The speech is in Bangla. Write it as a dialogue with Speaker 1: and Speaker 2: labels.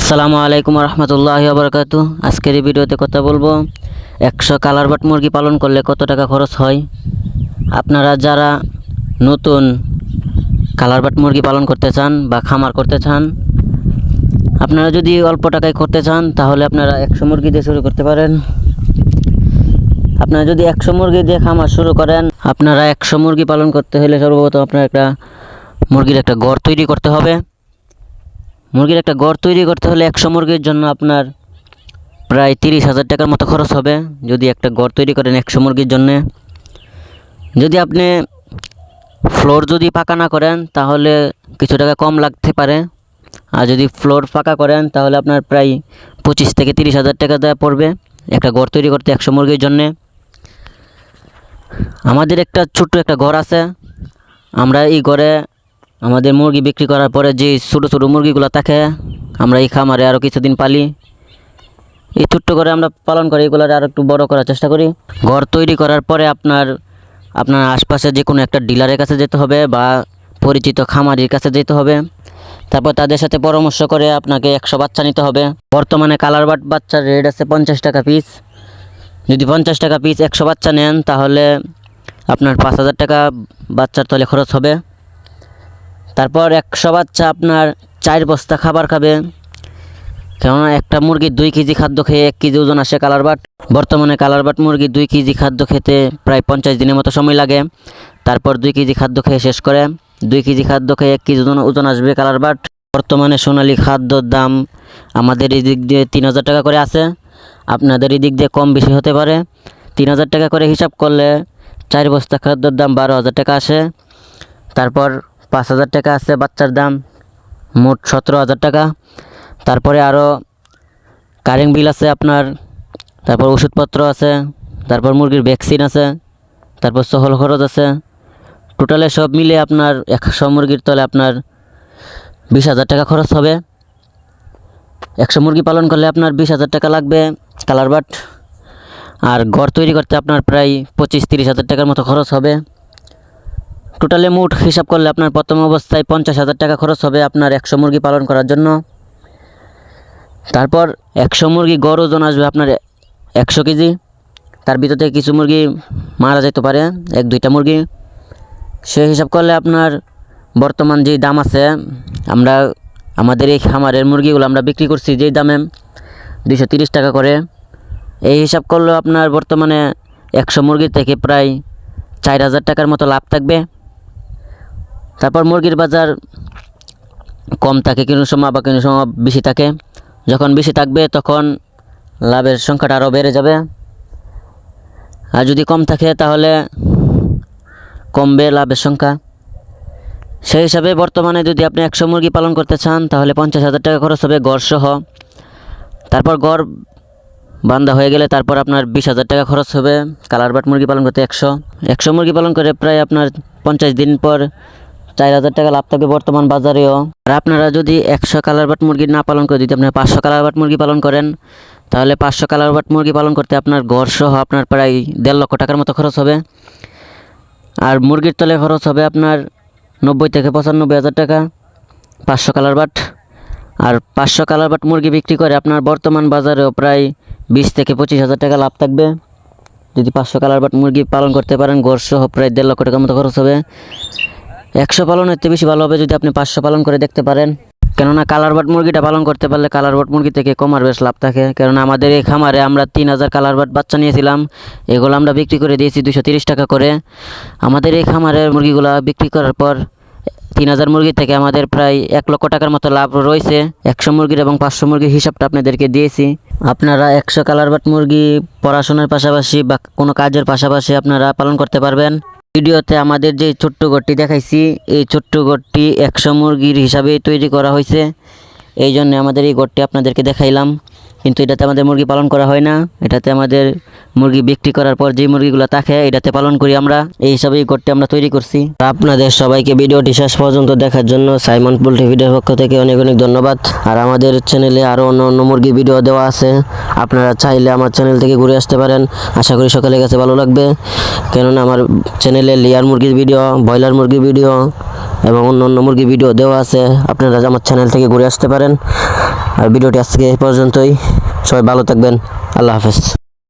Speaker 1: আসসালামু আলাইকুম রহমতুল্লাহ বরকাতু আজকের এই ভিডিওতে কথা বলব, একশো কালার বাট মুরগি পালন করলে কত টাকা খরচ হয়? আপনারা যারা নতুন কালার বাট মুরগি পালন করতে চান বা খামার করতে চান, আপনারা যদি অল্প টাকায় করতে চান, তাহলে আপনারা একশো মুরগি দিয়ে শুরু করতে পারেন। আপনারা যদি একশো মুরগি দিয়ে খামার শুরু করেন, আপনারা একশো মুরগি পালন করতে হলে সর্বপ্রথম আপনার একটা মুরগির একটা ঘর তৈরি করতে হবে। মুরগির একটা ঘর তৈরি করতে হলে একশো মুরগির জন্য আপনার প্রায় তিরিশ হাজার টাকার মতো খরচ হবে। যদি একটা ঘর তৈরি করেন একশো মুরগির জন্যে। যদি আপনি ফ্লোর যদি পাকা না করেন, তাহলে কিছু টাকা কম লাগতে পারে। আর যদি ফ্লোর পাকা করেন, তাহলে আপনার প্রায় পঁচিশ থেকে তিরিশ হাজার টাকা দেওয়া পড়বে একটা ঘর তৈরি করতে একশো মুরগির জন্যে। আমাদের একটা ছোট্ট একটা ঘর আছে। আমরা এই ঘরে আমাদের মুরগি বিক্রি করার পরে যে ছোটো ছোটো মুরগিগুলো থাকে, আমরা এই খামারে আরও কিছুদিন পালি। এই ছোট্ট করে আমরা পালন করি এগুলো আরও একটু বড় করার চেষ্টা করি। ঘর তৈরি করার পরে আপনার আপনার আশপাশে যে কোনো একটা ডিলারের কাছে যেতে হবে বা পরিচিত খামারির কাছে যেতে হবে। তারপর তাদের সাথে পরামর্শ করে আপনাকে একশো বাচ্চা নিতে হবে। বর্তমানে কালার বাট বাচ্চার রেট আছে পঞ্চাশ টাকা পিস। যদি পঞ্চাশ টাকা পিস একশো বাচ্চা নেন, তাহলে আপনার পাঁচ হাজার টাকা বাচ্চার তলে খরচ হবে। তারপর একশো বাচ্চা আপনার চার বস্তা খাবার খাবে। কেননা একটা মুরগির দুই কেজি খাদ্য খেয়ে এক কেজি ওজন আসে কালার বাট। বর্তমানে কালার বাট মুরগি দুই কেজি খাদ্য খেতে প্রায় পঞ্চাশ দিনের মতো সময় লাগে। তারপর দুই কেজি খাদ্য খেয়ে শেষ করে। দুই কেজি খাদ্য খেয়ে এক কেজি ওজন ওজন আসবে কালার বাট। বর্তমানে সোনালি খাদ্যর দাম আমাদের এই দিক দিয়ে তিন হাজার টাকা করে আছে। আপনাদের এই দিক দিয়ে কম বেশি হতে পারে। তিন হাজার টাকা করে হিসাব করলে চার বস্তা খাদ্যর দাম বারো হাজার টাকা আসে। তারপর পাঁচ হাজার টাকা আছে বাচ্চার দাম, মোট সতেরো হাজার টাকা। তারপরে আরও কারেন্ট বিল আছে আপনার, তারপর ওষুধপত্র আছে, তারপর মুরগির ভ্যাকসিন আছে, তারপর সহল খরচ আছে। টোটালে সব মিলে আপনার একশো মুরগির তলে আপনার বিশ হাজার টাকা খরচ হবে। একশো মুরগি পালন করলে আপনার বিশ হাজার টাকা লাগবে কালার বাট আর ঘর তৈরি করতে আপনার প্রায় পঁচিশ তিরিশ হাজার টাকার মতো খরচ হবে। টোটালে মোট হিসাব করলে আপনার প্রথম অবস্থায় পঞ্চাশ হাজার টাকা খরচ হবে আপনার একশো মুরগি পালন করার জন্য। তারপর একশো মুরগি গড় ওজন আসবে আপনার একশো কেজি। তার ভিতর কিছু মুরগি মারা যেতে পারে, এক দুইটা মুরগি। সে হিসাব করলে আপনার বর্তমান যে দাম আছে, আমরা আমাদের এই খামারের মুরগিগুলো আমরা বিক্রি করছি যেই দামে দুশো তিরিশ টাকা করে। এই হিসাব করলেও আপনার বর্তমানে একশো মুরগি থেকে প্রায় চার হাজার টাকার মতো লাভ থাকবে। তারপর মুরগির বাজার কম থাকে কোনো সময় আবার কোনো সময় বেশি থাকে। যখন বেশি থাকবে, তখন লাভের সংখ্যাটা আরও বেড়ে যাবে। আর যদি কম থাকে, তাহলে কমবে লাভের সংখ্যা। সেই হিসাবে বর্তমানে যদি আপনি একশো মুরগি পালন করতে চান, তাহলে পঞ্চাশ হাজার টাকা খরচ হবে গড় সহ। তারপর গড় বান্ধা হয়ে গেলে তারপর আপনার বিশ হাজার টাকা খরচ হবে। কালার বাট মুরগি পালন করতে একশো। একশো মুরগি পালন করে প্রায় আপনার পঞ্চাশ দিন পর চার হাজার টাকা লাভ থাকবে বর্তমান বাজারেও। আর আপনারা যদি একশো কালার বাট মুরগি না পালন করে যদি আপনার পাঁচশো কালার বাট মুরগি পালন করেন, তাহলে পাঁচশো কালার বাট মুরগি পালন করতে আপনার গড় সহ আপনার প্রায় দেড় লক্ষ টাকার মতো খরচ হবে। আর মুরগির তলে খরচ হবে আপনার নব্বই থেকে পঁচানব্বই হাজার টাকা পাঁচশো কালার বাট। আর পাঁচশো কালার বাট মুরগি বিক্রি করে আপনার বর্তমান বাজারেও প্রায় বিশ থেকে পঁচিশ হাজার টাকা লাভ থাকবে। যদি পাঁচশো কালার বাট মুরগি পালন করতে পারেন গড় সহ প্রায় দেড় লক্ষ টাকার মতো খরচ হবে। একশো পালনের চেয়ে বেশি ভালো হবে যদি আপনি পাঁচশো পালন করে দেখতে পারেন। কেননা কালার বাট মুরগিটা পালন করতে পারলে কালার বাট মুরগি থেকে কমার বেশ লাভ থাকে। কেননা আমাদের এই খামারে আমরা তিন হাজার কালার বাট বাচ্চা নিয়েছিলাম। এগুলো আমরা বিক্রি করে দিয়েছি দুশো তিরিশ টাকা করে। আমাদের এই খামারের মুরগিগুলো বিক্রি করার পর তিন হাজার মুরগি থেকে আমাদের প্রায় এক লক্ষ টাকার মতো লাভ রয়েছে। একশো মুরগির এবং পাঁচশো মুরগির হিসাবটা আপনাদেরকে দিয়েছি। আপনারা একশো কালার বাট মুরগি পড়াশোনার পাশাপাশি বা কোনো কাজের পাশাপাশি আপনারা পালন করতে পারবেন। ভিডিওতে আমাদের যে ছোট্ট ঘরটি দেখাইছি, এই ছোট্ট ঘরটি একশো মুরগির হিসাবে তৈরি করা হয়েছে এই জন্য আমাদের এই ঘরটি আপনাদেরকে দেখাইলাম। কিন্তু এটাতে আমাদের মুরগি পালন করা হয় না। এটাতে আমাদের মুরগি বিক্রি করার পর যে মুরগিগুলো থাকে, এটাতে পালন করি আমরা। এই হিসাবে এই ঘরটি আমরা তৈরি করছি। আপনাদের সবাইকে ভিডিওটি শেষ পর্যন্ত দেখার জন্য সাইমন পোল্ট্রি ভিডিওর পক্ষ থেকে অনেক অনেক ধন্যবাদ। আর আমাদের চ্যানেলে আরও অন্য অন্য মুরগি ভিডিও দেওয়া আছে। আপনারা চাইলে আমার চ্যানেল থেকে ঘুরে আসতে পারেন। আশা করি সকালের কাছে ভালো লাগবে। কেননা আমার চ্যানেলে লেয়ার মুরগির ভিডিও, ব্রয়লার মুরগির ভিডিও এবং অন্য অন্য মুরগি ভিডিও দেওয়া আছে। আপনারা আমার চ্যানেল থেকে ঘুরে আসতে পারেন। আর ভিডিওটি আজকে এই পর্যন্তই। সবাই ভালো থাকবেন। আল্লাহ হাফেজ।